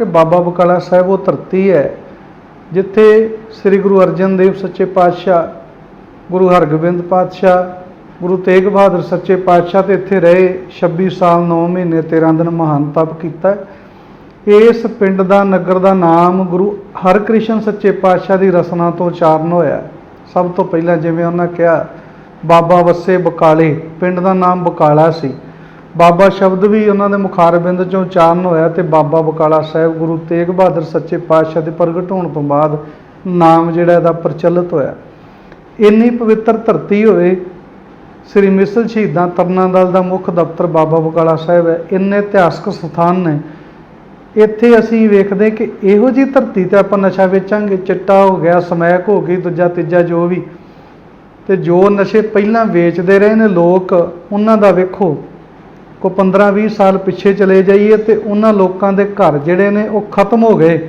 ਕਿ ਬਾਬਾ ਬਕਾਲਾ ਸਾਹਿਬ ਉਹ ਧਰਤੀ ਹੈ, ਜਿੱਥੇ ਸ੍ਰੀ ਗੁਰੂ ਅਰਜਨ ਦੇਵ ਸੱਚੇ ਪਾਤਸ਼ਾਹ, ਗੁਰੂ ਹਰਗੋਬਿੰਦ ਪਾਤਸ਼ਾਹ, ਗੁਰੂ ਤੇਗ ਬਹਾਦਰ ਸੱਚੇ ਪਾਤਸ਼ਾਹ ਤੇ ਇੱਥੇ ਰਹੇ 26 ਸਾਲ 9 ਮਹੀਨੇ 13 ਦਿਨ ਮਹਾਨ ਤਪ ਕੀਤਾ। ਇਸ ਪਿੰਡ ਦਾ, ਨਗਰ ਦਾ ਨਾਮ ਗੁਰੂ ਹਰਕ੍ਰਿਸ਼ਨ ਸੱਚੇ ਪਾਤਸ਼ਾਹ ਦੀ ਰਸਨਾ ਤੋਂ ਉਚਾਰਨ ਹੋਇਆ। ਸਭ ਤੋਂ ਪਹਿਲਾਂ ਜਿਵੇਂ ਉਹਨਾਂ ਕਿਹਾ, ਬਾਬਾ ਵਸੇ ਬਕਾਲੇ, ਪਿੰਡ ਦਾ ਨਾਮ ਬਕਾਲਾ ਸੀ। ਬਾਬਾ ਸ਼ਬਦ ਵੀ ਉਹਨਾਂ ਦੇ ਮੁਖਾਰਬਿੰਦ ਚੋਂ ਉਚਾਰਨ ਹੋਇਆ ਤੇ ਬਾਬਾ ਬਕਾਲਾ ਸਾਹਿਬ ਗੁਰੂ ਤੇਗ ਬਹਾਦਰ ਸੱਚੇ ਪਾਤਸ਼ਾਹ ਦੇ ਪ੍ਰਗਟ ਹੋਣ ਤੋਂ ਬਾਅਦ ਨਾਮ ਜਿਹੜਾ ਇਹਦਾ ਪ੍ਰਚਲਿਤ ਹੋਇਆ। ਇੰਨੀ ਪਵਿੱਤਰ ਧਰਤੀ ਹੋਵੇ, ਸ੍ਰੀ ਮਿਸਲ ਸ਼ਹੀਦਾਂ ਤਰਨਾ ਦਲ ਦਾ ਮੁੱਖ ਦਫ਼ਤਰ ਬਾਬਾ ਬਕਾਲਾ ਸਾਹਿਬ ਹੈ, ਇੰਨੇ ਇਤਿਹਾਸਕ ਸਥਾਨ ਨੇ। ਇੱਥੇ ਅਸੀਂ ਵੇਖਦੇ ਕਿ ਇਹੋ ਜੀ ਧਰਤੀ ਤੇ ਆਪਾਂ ਨਸ਼ਾ ਵੇਚਾਂਗੇ, ਚਿੱਟਾ ਹੋ ਗਿਆ, ਸਮੈਕ ਹੋ ਗਈ, ਦੂਜਾ ਤੀਜਾ ਜੋ ਵੀ। ਤੇ ਜੋ ਨਸ਼ੇ ਪਹਿਲਾਂ ਵੇਚਦੇ ਰਹੇ ਨੇ ਲੋਕ, ਉਹਨਾਂ ਦਾ ਵੇਖੋ ਕੋ 15 20 ਸਾਲ ਪਿੱਛੇ ਚਲੇ ਜਾਈਏ ਤੇ ਉਹਨਾਂ ਲੋਕਾਂ ਦੇ ਘਰ ਜਿਹੜੇ ਨੇ ਉਹ ਖਤਮ ਹੋ ਗਏ।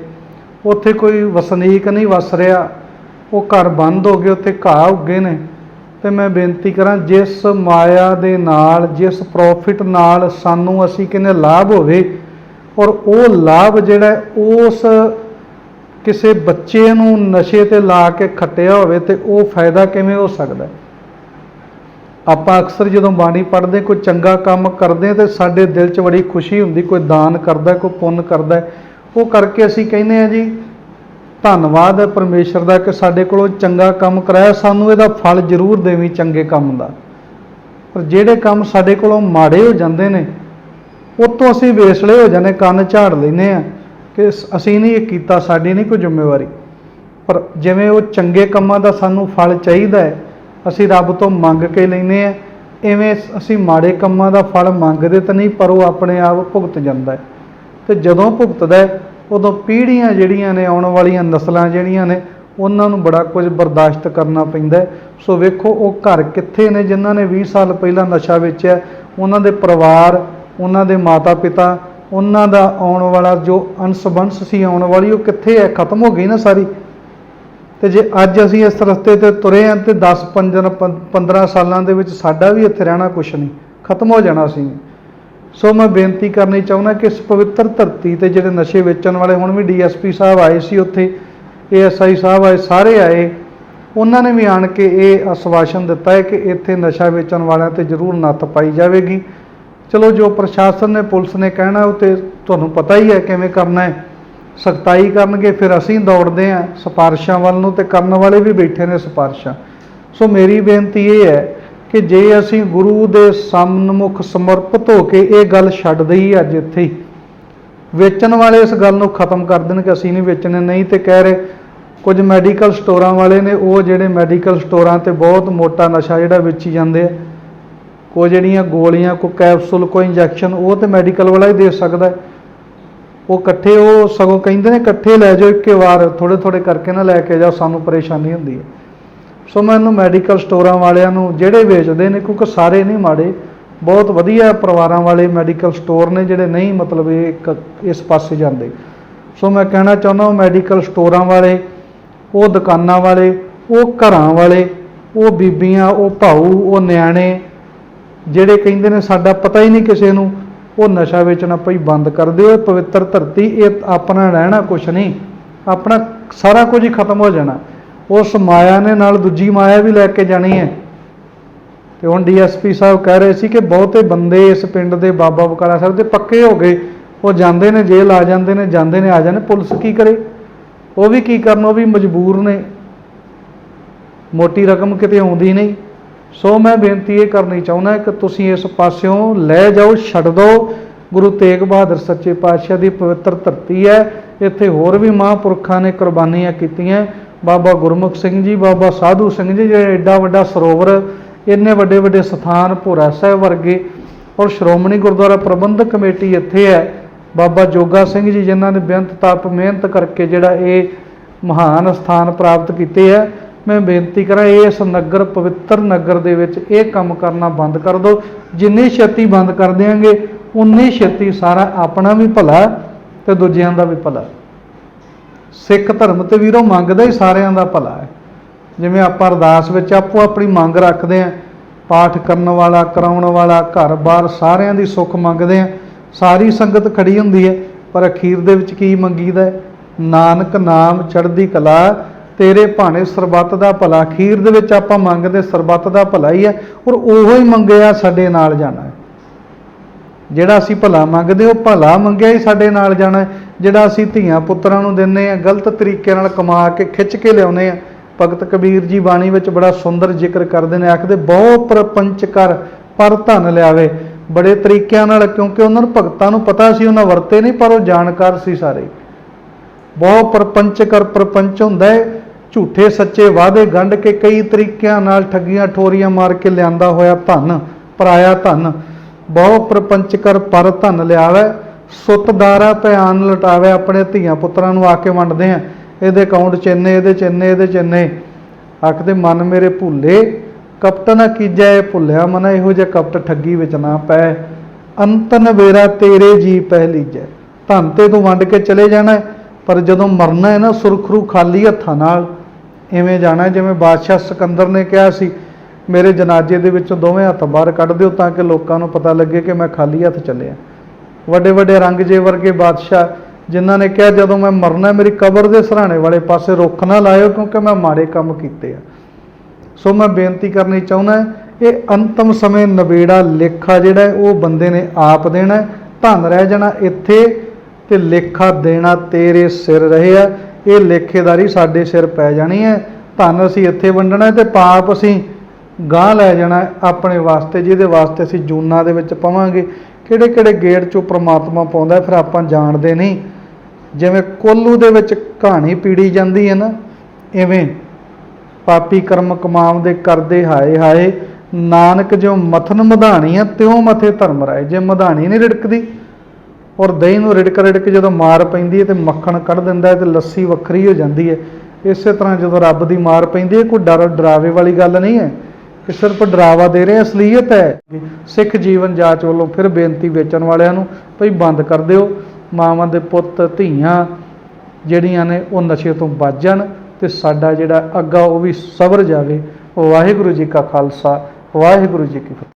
ਉੱਥੇ ਕੋਈ ਵਸਨੀਕ ਨਹੀਂ ਵਸ ਰਿਹਾ। ਉਹ ਘਰ ਬੰਦ ਹੋ ਗਏ, ਉੱਥੇ ਘਾਹ ਉੱਗੇ ਨੇ। ਤੇ ਮੈਂ ਬੇਨਤੀ ਕਰਾਂ, ਜਿਸ ਮਾਇਆ ਦੇ ਨਾਲ, ਜਿਸ ਪ੍ਰੋਫਿਟ ਨਾਲ ਸਾਨੂੰ ਅਸੀਂ ਕਿਨੇ ਲਾਭ ਹੋਵੇ, ਔਰ ਉਹ ਲਾਭ ਜਿਹੜਾ ਉਸ ਕਿਸੇ ਬੱਚੇ ਨੂੰ ਨਸ਼ੇ ਤੇ ਲਾ ਕੇ ਖੱਟਿਆ ਹੋਵੇ ਤੇ ਉਹ ਫਾਇਦਾ ਕਿਵੇਂ ਹੋ ਸਕਦਾ ਹੈ? ਆਪਾਂ ਅਕਸਰ ਜਦੋਂ ਬਾਣੀ ਪੜ੍ਹਦੇ, ਕੋਈ ਚੰਗਾ ਕੰਮ ਕਰਦੇ ਤੇ ਸਾਡੇ ਦਿਲ 'ਚ ਬੜੀ ਖੁਸ਼ੀ ਹੁੰਦੀ, ਕੋਈ ਦਾਨ ਕਰਦਾ, ਕੋਈ ਪੁੰਨ ਕਰਦਾ ਉਹ ਕਰਕੇ ਅਸੀਂ ਕਹਿੰਦੇ ਆ ਜੀ, ਧੰਨਵਾਦ ਹੈ ਪਰਮੇਸ਼ਰ ਦਾ ਕਿ ਸਾਡੇ ਕੋਲੋਂ ਚੰਗਾ ਕੰਮ ਕਰਾਇਆ, ਸਾਨੂੰ ਇਹਦਾ ਫਲ ਜ਼ਰੂਰ ਦੇਵੀਂ ਚੰਗੇ ਕੰਮ ਦਾ। ਪਰ ਜਿਹੜੇ ਕੰਮ ਸਾਡੇ ਕੋਲੋਂ ਮਾੜੇ ਹੋ ਜਾਂਦੇ ਨੇ, ਉਤੋਂ ਅਸੀਂ ਵੇਸਲੇ ਹੋ ਜਾਂਦੇ, ਕੰਨ ਝਾੜ ਲੈਨੇ ਆ ਕਿ ਅਸੀਂ ਨਹੀਂ ਇਹ ਕੀਤਾ, ਸਾਡੀ ਨਹੀਂ ਕੋਈ ਜ਼ਿੰਮੇਵਾਰੀ। ਪਰ ਜਿਵੇਂ ਉਹ ਚੰਗੇ ਕੰਮਾਂ ਦਾ ਸਾਨੂੰ ਫਲ ਚਾਹੀਦਾ ਹੈ ਅਸੀਂ ਰੱਬ ਤੋਂ ਮੰਗ ਕੇ ਲੈਨੇ ਆ ਐਵੇਂ ਅਸੀਂ ਮਾੜੇ ਕੰਮਾਂ ਦਾ ਫਲ ਮੰਗਦੇ ਤਾਂ ਨਹੀਂ ਪਰ ਉਹ ਆਪਣੇ ਆਪ ਭੁਗਤ ਜਾਂਦਾ ਹੈ। ਤੇ ਜਦੋਂ ਭੁਗਤਦਾ ਹੈ, ਉਦੋਂ ਪੀੜ੍ਹੀਆਂ ਜਿਹੜੀਆਂ ਨੇ ਆਉਣ ਵਾਲੀਆਂ ਨਸਲਾਂ ਜਿਹੜੀਆਂ ਨੇ ਉਹਨਾਂ ਨੂੰ ਬੜਾ ਕੁਝ ਬਰਦਾਸ਼ਤ ਕਰਨਾ ਪੈਂਦਾ ਸੋ ਵੇਖੋ ਉਹ ਘਰ ਕਿੱਥੇ ਨੇ ਜਿਨ੍ਹਾਂ ਨੇ 20 ਸਾਲ ਪਹਿਲਾਂ ਨਸ਼ਾ ਵੇਚਿਆ। ਉਹਨਾਂ ਦੇ ਪਰਿਵਾਰ ਉਹਨਾਂ ਦੇ ਮਾਤਾ ਪਿਤਾ ਉਹਨਾਂ ਦਾ ਆਉਣ ਵਾਲਾ ਜੋ ਅੰਸ਼ ਬੰਸ਼ ਸੀ ਆਉਣ ਵਾਲੀ ਉਹ ਕਿੱਥੇ ਹੈ? ਖਤਮ ਹੋ ਗਈ ਨਾ ਸਾਰੀ। ਤੇ ਜੇ ਅੱਜ ਅਸੀਂ ਇਸ ਰਸਤੇ ਤੇ ਤੁਰੇ ਹਾਂ ਤੇ 10 15 15 ਸਾਲਾਂ ਦੇ ਵਿੱਚ ਸਾਡਾ ਵੀ ਇੱਥੇ ਰਹਿਣਾ ਕੁਛ ਨਹੀਂ, ਖਤਮ ਹੋ ਜਾਣਾ ਸੀ। ਸੋ ਮੈਂ ਬੇਨਤੀ ਕਰਨੀ ਚਾਹੁੰਦਾ ਕਿ ਇਸ ਪਵਿੱਤਰ ਧਰਤੀ ਤੇ ਜਿਹੜੇ ਨਸ਼ੇ ਵੇਚਣ ਵਾਲੇ ਹੁਣ ਵੀ ਡੀਐਸਪੀ ਸਾਹਿਬ ਆਏ ਸੀ ਉੱਥੇ ਏਐਸਆਈ ਸਾਹਿਬ ਆਏ, ਸਾਰੇ ਆਏ, ਉਹਨਾਂ ਨੇ ਵੀ ਆਣ ਕੇ ਇਹ ਆਸ਼ਵਾਸਨ ਦਿੱਤਾ ਹੈ ਕਿ ਇੱਥੇ ਨਸ਼ਾ ਵੇਚਣ ਵਾਲਿਆਂ ਤੇ ਜ਼ਰੂਰ ਨੱਤ ਪਾਈ ਜਾਵੇਗੀ। ਚਲੋ ਜੋ ਪ੍ਰਸ਼ਾਸਨ ਨੇ, ਪੁਲਿਸ ਨੇ ਕਹਿਣਾ ਉਹ ਤੇ ਤੁਹਾਨੂੰ ਪਤਾ ਹੀ ਹੈ ਕਿਵੇਂ ਕਰਨਾ ਹੈ। ਸਖਤਾਈ ਕਰਨਗੇ, ਫਿਰ ਅਸੀਂ ਦੌੜਦੇ ਹਾਂ ਸਿਫਾਰਸ਼ਾਂ ਵੱਲ ਨੂੰ ਤੇ ਕਰਨ ਵਾਲੇ ਵੀ ਬੈਠੇ ਨੇ ਸਿਫਾਰਸ਼ਾਂ ਸੋ ਮੇਰੀ ਬੇਨਤੀ ਇਹ ਹੈ ਕਿ ਜੇ ਅਸੀਂ ਗੁਰੂ ਦੇ ਸਨਮੁਖ ਸਮਰਪਿਤ ਹੋ ਕੇ ਇਹ ਗੱਲ ਛੱਡ ਦਈ ਅੱਜ ਇੱਥੇ ਹੀ, ਵੇਚਣ ਵਾਲੇ ਇਸ ਗੱਲ ਨੂੰ ਖਤਮ ਕਰ ਦੇਣ ਕਿ ਅਸੀਂ ਨਹੀਂ ਵੇਚਣੇ, ਨਹੀਂ ਤੇ ਕਹਿ ਰਹੇ ਕੁਝ ਮੈਡੀਕਲ ਸਟੋਰਾਂ ਵਾਲੇ ਨੇ, ਉਹ ਜਿਹੜੇ ਮੈਡੀਕਲ ਸਟੋਰਾਂ ਤੇ ਬਹੁਤ ਮੋਟਾ ਨਸ਼ਾ ਜਿਹੜਾ ਵੇਚੀ ਜਾਂਦੇ ਆ ਕੋਈ ਜਿਹੜੀਆਂ ਗੋਲੀਆਂ, ਕੋਈ ਕੈਪਸੂਲ, ਕੋਈ ਇੰਜੈਕਸ਼ਨ, ਉਹ ਤੇ ਮੈਡੀਕਲ ਵਾਲਾ ਹੀ ਦੇ ਸਕਦਾ ਹੈ। ਉਹ ਇਕੱਠੇ, ਉਹ ਸਗੋਂ ਕਹਿੰਦੇ ਨੇ ਇਕੱਠੇ ਲੈ ਜਾਓ ਇੱਕੇ ਵਾਰ ਥੋੜੇ ਥੋੜੇ ਕਰਕੇ ਨਾ ਲੈ ਕੇ ਜਾਓ, ਸਾਨੂੰ ਪਰੇਸ਼ਾਨੀ ਹੁੰਦੀ ਹੈ। ਸੋ ਮੈਂ ਇਹਨੂੰ ਮੈਡੀਕਲ ਸਟੋਰਾਂ ਵਾਲਿਆਂ ਨੂੰ ਜਿਹੜੇ ਵੇਚਦੇ ਨੇ, ਕਿਉਂਕਿ ਸਾਰੇ ਨਹੀਂ ਮਾੜੇ, ਬਹੁਤ ਵਧੀਆ ਪਰਿਵਾਰਾਂ ਵਾਲੇ ਮੈਡੀਕਲ ਸਟੋਰ ਨੇ ਜਿਹੜੇ ਨਹੀਂ ਮਤਲਬ ਇਹ ਇੱਕ ਇਸ ਪਾਸੇ ਜਾਂਦੇ। ਸੋ ਮੈਂ ਕਹਿਣਾ ਚਾਹੁੰਦਾ ਉਹ ਮੈਡੀਕਲ ਸਟੋਰਾਂ ਵਾਲੇ, ਉਹ ਦੁਕਾਨਾਂ ਵਾਲੇ, ਉਹ ਘਰਾਂ ਵਾਲੇ, ਉਹ ਬੀਬੀਆਂ, ਉਹ ਭਾਊ, ਉਹ ਨਿਆਣੇ, ਜਿਹੜੇ ਕਹਿੰਦੇ ਨੇ ਸਾਡਾ ਪਤਾ ਹੀ ਨਹੀਂ ਕਿਸੇ ਨੂੰ ਉਹ ਨਸ਼ਾ ਵੇਚਣਾ ਭਈ ਬੰਦ ਕਰ ਦਿਓ ਇਹ ਪਵਿੱਤਰ ਧਰਤੀ, ਇਹ ਆਪਣਾ ਰਹਿਣਾ ਕੁਛ ਨਹੀਂ। ਆਪਣਾ ਸਾਰਾ ਕੁਝ ਹੀ ਖਤਮ ਹੋ ਜਾਣਾ। ਉਸ ਮਾਇਆ ਨੇ ਨਾਲ ਦੂਜੀ ਮਾਇਆ ਵੀ ਲੈ ਕੇ ਜਾਣੀ ਹੈ। ਤੇ ਹੁਣ ਡੀਐਸਪੀ ਸਾਹਿਬ ਕਹਿ ਰਹੇ ਸੀ ਕਿ ਬਹੁਤੇ ਬੰਦੇ ਇਸ ਪਿੰਡ ਦੇ ਬਾਬਾ ਬਕਾਲਾ ਸਾਹਿਬ ਦੇ ਪੱਕੇ ਹੋ ਗਏ। ਉਹ ਜਾਂਦੇ ਨੇ ਜੇਲ੍ਹ, ਆ ਜਾਂਦੇ ਨੇ ਜਾਂਦੇ ਨੇ, ਆ ਜਾਂਦੇ ਪੁਲਿਸ ਕੀ ਕਰੇ? ਉਹ ਵੀ ਕੀ ਕਰਨ? ਉਹ ਵੀ ਮਜਬੂਰ ਨੇ। ਮੋਟੀ ਰਕਮ ਕਿਤੇ ਆਉਂਦੀ ਨਹੀਂ। ਸੋ ਮੈਂ ਬੇਨਤੀ ਇਹ ਕਰਨੀ ਚਾਹੁੰਦਾ ਕਿ ਤੁਸੀਂ ਇਸ ਪਾਸਿਓਂ ਲੈ ਜਾਓ, ਛੱਡ ਦਿਓ। ਗੁਰੂ ਤੇਗ ਬਹਾਦਰ ਸੱਚੇ ਪਾਤਸ਼ਾਹ ਦੀ ਪਵਿੱਤਰ ਧਰਤੀ ਹੈ। ਇੱਥੇ ਹੋਰ ਵੀ ਮਹਾਂਪੁਰਖਾਂ ਨੇ ਕੁਰਬਾਨੀਆਂ ਕੀਤੀਆਂ। ਬਾਬਾ ਗੁਰਮੁਖ ਸਿੰਘ ਜੀ, ਬਾਬਾ ਸਾਧੂ ਸਿੰਘ ਜੀ, ਜਿਹੜੇ ਐਡਾ ਵੱਡਾ ਸਰੋਵਰ, ਇੰਨੇ ਵੱਡੇ ਵੱਡੇ ਸਥਾਨ ਭੋਰਾ ਸਾਹਿਬ ਵਰਗੇ ਔਰ ਸ਼੍ਰੋਮਣੀ ਗੁਰਦੁਆਰਾ ਪ੍ਰਬੰਧਕ ਕਮੇਟੀ ਇੱਥੇ ਹੈ। ਬਾਬਾ ਜੋਗਾ ਸਿੰਘ ਜੀ, ਜਿਨ੍ਹਾਂ ਨੇ ਬੇਅੰਤ ਤਪ ਮਿਹਨਤ ਕਰਕੇ ਜਿਹੜਾ ਇਹ ਮਹਾਨ ਸਥਾਨ ਪ੍ਰਾਪਤ ਕੀਤੇ ਹੈ। ਮੈਂ ਬੇਨਤੀ ਕਰਾਂ, ਇਸ ਨਗਰ, ਪਵਿੱਤਰ ਨਗਰ ਦੇ ਵਿੱਚ ਇਹ ਕੰਮ ਕਰਨਾ ਬੰਦ ਕਰ ਦਿਓ। ਜਿੰਨੀ ਛੇਤੀ ਬੰਦ ਕਰ ਦਿਆਂਗੇ, ਉਨੀ ਛੇਤੀ ਸਾਰਾ ਆਪਣਾ ਵੀ ਭਲਾ ਤੇ ਦੂਜਿਆਂ ਦਾ ਵੀ ਭਲਾ। ਸਿੱਖ ਧਰਮ ਤੇ ਵੀਰੋ, ਮੰਗਦਾ ਹੀ ਸਾਰਿਆਂ ਦਾ ਭਲਾ ਹੈ। ਜਿਵੇਂ ਆਪਾਂ ਅਰਦਾਸ ਵਿੱਚ ਆਪੋ ਆਪਣੀ ਮੰਗ ਰੱਖਦੇ ਆਂ ਪਾਠ ਕਰਨ ਵਾਲਾ, ਕਰਾਉਣ ਵਾਲਾ ਘਰ-ਬਾਰ ਸਾਰਿਆਂ ਦੀ ਸੁੱਖ ਮੰਗਦੇ ਆਂ ਸਾਰੀ ਸੰਗਤ ਖੜੀ ਹੁੰਦੀ ਹੈ, ਪਰ ਅਖੀਰ ਦੇ ਵਿੱਚ ਕੀ ਮੰਗੀਦਾ ਹੈ? ਨਾਨਕ ਨਾਮ ਚੜ੍ਹਦੀ ਕਲਾ ਤੇਰੇ ਭਾਣੇ ਸਰਬੱਤ ਦਾ ਭਲਾ, ਅਖੀਰ ਦੇ ਵਿੱਚ ਆਪਾਂ ਮੰਗਦੇ ਸਰਬੱਤ ਦਾ ਭਲਾ ਹੀ ਹੈ, ਔਰ ਉਹੋ ਹੀ ਮੰਗਿਆ ਸਾਡੇ ਨਾਲ ਜਾਣਾ ਹੈ। ਜਿਹੜਾ ਅਸੀਂ ਭਲਾ ਮੰਗਦੇ, ਉਹ ਭਲਾ ਮੰਗਿਆ ਹੀ ਸਾਡੇ ਨਾਲ ਜਾਣਾ ਜਿਹੜਾ ਅਸੀਂ ਧੀਆਂ ਪੁੱਤਰਾਂ ਨੂੰ ਦਿੰਨੇ ਆ ਗਲਤ ਤਰੀਕੇ ਨਾਲ ਕਮਾ ਕੇ ਖਿੱਚ ਕੇ ਲਿਆਉਨੇ ਆ ਭਗਤ ਕਬੀਰ ਜੀ ਬਾਣੀ ਵਿੱਚ ਬੜਾ ਸੁੰਦਰ ਜ਼ਿਕਰ ਕਰਦੇ ਨੇ, ਆਖਦੇ ਬਹੁ ਪ੍ਰਪੰਚ ਕਰ, ਪਰ ਧਨ ਲਿਆਵੇ। ਬੜੇ ਤਰੀਕਿਆਂ ਨਾਲ, ਕਿਉਂਕਿ ਉਹਨਾਂ ਨੂੰ ਭਗਤਾਂ ਨੂੰ ਪਤਾ ਸੀ, ਉਹਨਾਂ ਵਰਤੇ ਨਹੀਂ, ਪਰ ਉਹ ਜਾਣਕਾਰ ਸੀ ਸਾਰੇ। ਬਹੁ ਪ੍ਰਪੰਚ ਕਰ ਪ੍ਰਪੰਚ ਹੁੰਦਾ ਹੈ। ਝੂਠੇ ਸੱਚੇ ਵਾਅਦੇ ਗੰਢ ਕੇ ਕਈ ਤਰੀਕਿਆਂ ਨਾਲ ਠੱਗੀਆਂ ਠੋਰੀਆਂ ਮਾਰ ਕੇ ਲਿਆਂਦਾ ਹੋਇਆ ਧਨ, ਪਰਾਇਆ ਧਨ, ਬਹੁ ਪ੍ਰਪੰਚ ਕਰ ਪਰ ਧਨ ਲਿਆਵੇ ਸੁੱਤਦਾਰਾ ਭਿਆਨ ਲਟਾਵੇ ਆਪਣੇ ਧੀਆਂ ਪੁੱਤਰਾਂ ਨੂੰ ਆ ਕੇ ਵੰਡਦੇ ਆ। ਇਹਦੇ ਅਕਾਊਂਟ ਚ ਇਹਦੇ ਚ ਇਹਦੇ ਚ ਆਖਦੇ, ਮਨ ਮੇਰੇ ਭੁੱਲੇ, ਕਪਟ ਨਾ ਕੀਜੈ, ਇਹ ਭੁੱਲਿਆ ਮਨ, ਇਹੋ ਜਿਹਾ ਕਪਟ ਠੱਗੀ ਵਿੱਚ ਨਾ ਪੈ। ਅੰਤਨ ਵੇਰਾ ਤੇਰੇ ਜੀ ਪਹਿਲੀਜੈ ਧਨ ਤੇ ਤੂੰ ਵੰਡ ਕੇ ਚਲੇ ਜਾਣਾ ਪਰ ਜਦੋਂ ਮਰਨਾ ਹੈ ਨਾ, ਸੁਰਖਰੂ ਖਾਲੀ ਹੱਥਾਂ ਨਾਲ ਇਵੇਂ ਜਾਣਾ ਜਿਵੇਂ ਬਾਦਸ਼ਾਹ ਸਿਕੰਦਰ ਨੇ ਕਿਹਾ ਸੀ, ਮੇਰੇ ਜਨਾਜ਼ੇ ਦੇ ਵਿੱਚੋਂ ਦੋਵੇਂ ਹੱਥ ਬਾਹਰ ਕੱਢ ਦਿਓ ਤਾਂ ਕਿ ਲੋਕਾਂ ਨੂੰ ਪਤਾ ਲੱਗੇ ਕਿ ਮੈਂ ਖਾਲੀ ਹੱਥ ਚੱਲਿਆ। ਵੱਡੇ ਵੱਡੇ ਰੰਗਜੇ ਵਰਗੇ ਬਾਦਸ਼ਾਹ, ਜਿਨ੍ਹਾਂ ਨੇ ਕਿਹਾ, ਜਦੋਂ ਮੈਂ ਮਰਨਾ ਮੇਰੀ ਕਬਰ ਦੇ ਸਰਾਣੇ ਵਾਲੇ ਪਾਸੇ ਰੁੱਖ ਨਾ ਲਾਇਓ, ਕਿਉਂਕਿ ਮੈਂ ਮਾੜੇ ਕੰਮ ਕੀਤੇ ਆ। ਸੋ ਮੈਂ ਬੇਨਤੀ ਕਰਨੀ ਚਾਹੁੰਦਾ ਇਹ ਅੰਤਮ ਸਮੇਂ ਨਵੇੜਾ ਲੇਖਾ ਜਿਹੜਾ ਉਹ ਬੰਦੇ ਨੇ ਆਪ ਦੇਣਾ ਹੈ। ਧਨ ਰਹਿ ਜਾਣਾ ਇੱਥੇ ਤੇ ਲੇਖਾ ਦੇਣਾ ਤੇਰੇ ਸਿਰ ਰਹੇ ਆ। ਇਹ ਲੇਖੇਦਾਰੀ ਸਾਡੇ ਸਿਰ ਪੈ ਜਾਣੀ ਹੈ। ਧਨ ਅਸੀਂ ਇੱਥੇ ਵੰਡਣਾ ਹੈ ਤੇ ਪਾਪ ਅਸੀਂ ਗਾਂ ਲੈ ਜਾਣਾ ਆਪਣੇ ਵਾਸਤੇ, ਜਿਹਦੇ ਵਾਸਤੇ ਅਸੀਂ ਜੂਨਾਂ ਦੇ ਵਿੱਚ ਪਵਾਂਗੇ। ਕਿਹੜੇ ਕਿਹੜੇ ਗੇਟ ਚੋਂ ਪ੍ਰਮਾਤਮਾ ਪਾਉਂਦਾ ਫਿਰ ਆਪਾਂ ਜਾਣਦੇ ਨਹੀਂ। ਜਿਵੇਂ ਕੋਲੂ ਦੇ ਵਿੱਚ ਕਹਾਣੀ ਪੀੜੀ ਜਾਂਦੀ ਹੈ ਨਾ ਐਵੇਂ ਪਾਪੀ ਕਰਮ ਕਮਾਮ ਦੇ ਕਰਦੇ ਹਾਏ ਹਾਏ, ਨਾਨਕ ਜਿਉ ਮਥਨ ਮਧਾਣੀ ਆ, ਤਿਉ ਮਥੇ ਧਰਮ ਰਾਏ। ਜੇ ਮਧਾਣੀ ਨਹੀਂ ਰਿੜਕਦੀ ਔਰ ਦਹੀਂ ਨੂੰ ਰਿੜਕ ਰਿੜਕ ਜਦੋਂ ਮਾਰ ਪੈਂਦੀ ਹੈ ਤੇ ਮੱਖਣ ਕੱਢ ਦਿੰਦਾ ਹੈ ਤੇ ਲੱਸੀ ਵੱਖਰੀ ਹੋ ਜਾਂਦੀ ਹੈ। ਇਸੇ ਤਰ੍ਹਾਂ ਜਦੋਂ ਰੱਬ ਦੀ ਮਾਰ ਪੈਂਦੀ ਹੈ, ਕੋਈ ਡਰ ਡਰਾਵੇ ਵਾਲੀ ਗੱਲ ਨਹੀਂ ਹੈ। ਕਿ ਸਿਰਫ ਡਰਾਵਾ ਦੇ ਰਹੇ, ਅਸਲੀਅਤ ਹੈ। ਸਿੱਖ ਜੀਵਨ ਜਾਚ ਵੱਲੋਂ ਫਿਰ ਬੇਨਤੀ ਵੇਚਣ ਵਾਲਿਆਂ ਨੂੰ, ਭਈ ਬੰਦ ਕਰ ਦਿਓ। ਮਾਵਾਂ ਦੇ ਪੁੱਤ, ਧੀਆਂ ਜਿਹੜੀਆਂ ਨੇ, ਉਹ ਨਸ਼ੇ ਤੋਂ ਬਚ ਜਾਣ ਤੇ ਸਾਡਾ ਜਿਹੜਾ ਅੱਗਾ ਉਹ ਵੀ ਸਬਰ ਜਾਵੇ। ਵਾਹਿਗੁਰੂ ਜੀ ਕਾ ਖਾਲਸਾ, ਵਾਹਿਗੁਰੂ ਜੀ ਕੀ ਫਤਿਹ।